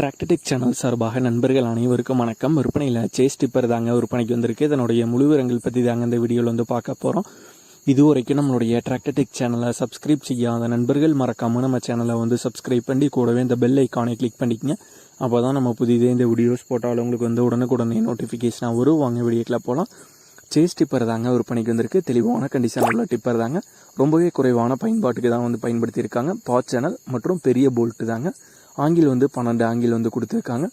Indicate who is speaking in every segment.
Speaker 1: டிராக்டடிக் channel சார்பாக நண்பர்கள் அனைவருக்கும் வணக்கம். விற்பனையில் சேஸ் டிப்பர் தாங்க விற்பனைக்கு வந்திருக்கு. இதனுடைய முழுவிரங்கள் பற்றி தாங்க இந்த வீடியோவில் வந்து பார்க்க போகிறோம் இது வரைக்கும் நம்மளுடைய டிராக்டடிக் சேனலை சப்ஸ்கிரைப் செய்யாத நண்பர்கள் மறக்காமல் நம்ம சேனலை வந்து சப்ஸ்கிரைப் பண்ணி கூடவே இந்த பெல் ஐக்கானை கிளிக் பண்ணிக்கங்க. அப்போ தான் நம்ம புதிதே இந்த வீடியோஸ் போட்டாலும் உங்களுக்கு வந்து உடனுக்குடனே நோட்டிஃபிகேஷனாக வரும். வாங்க வீடியோக்கில் போகலாம் சேஸ் டிப்பர் தாங்க விற்பனைக்கு வந்திருக்கு. தெளிவான கண்டிஷன் உள்ள டிப்பர் தாங்க. ரொம்பவே குறைவான பயன்பாட்டுக்கு தான் வந்து பயன்படுத்தியிருக்காங்க. பாட் சேனல் மற்றும் பெரிய போல்ட்டு தாங்க. ஆங்கில் வந்து பன்னெண்டு ஆங்கில் வந்து கொடுத்துருக்காங்க.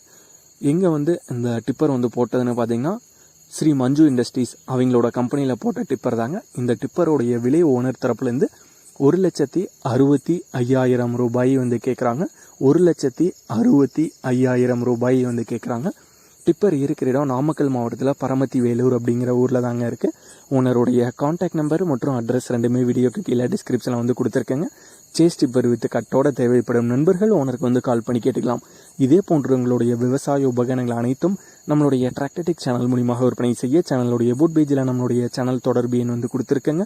Speaker 1: எங்கே வந்து இந்த டிப்பர் வந்து போட்டதுன்னு பார்த்தீங்கன்னா ஸ்ரீ மஞ்சு இண்டஸ்ட்ரீஸ் அவங்களோட கம்பெனியில் போட்ட டிப்பர் தாங்க. இந்த டிப்பருடைய விலை ஓனர் தரப்புலேருந்து ஒரு லட்சத்தி அறுபத்தி ஐயாயிரம் ரூபாய் வந்து கேட்குறாங்க ஒரு லட்சத்தி அறுபத்தி ஐயாயிரம் ரூபாய் வந்து கேட்குறாங்க டிப்பர் இருக்கிற இடம் நாமக்கல் மாவட்டத்தில் பரமத்தி வேலூர் அப்படிங்கிற ஊரில் தாங்க இருக்குது ஓனருடைய காண்டாக்ட் நம்பர் மற்றும் அட்ரஸ் ரெண்டுமே வீடியோக்கு கீழே டிஸ்கிரிப்ஷனில் வந்து கொடுத்துருக்கேங்க. சேஸ் டிப்பர் வித் கட்டோட தேவைப்படும் நண்பர்கள் ஓனருக்கு வந்து கால் பண்ணி கேட்டுக்கலாம். இதே போன்று உங்களுடைய விவசாய உபகரணங்கள் அனைத்தும் நம்மளுடைய டிராக்டடிக் சேனல் மூலியமாக விற்பனை செய்ய சேனலுடைய புட் பேஜில் நம்மளுடைய சேனல் தொடர்பு எண் வந்து கொடுத்துருக்கேங்க.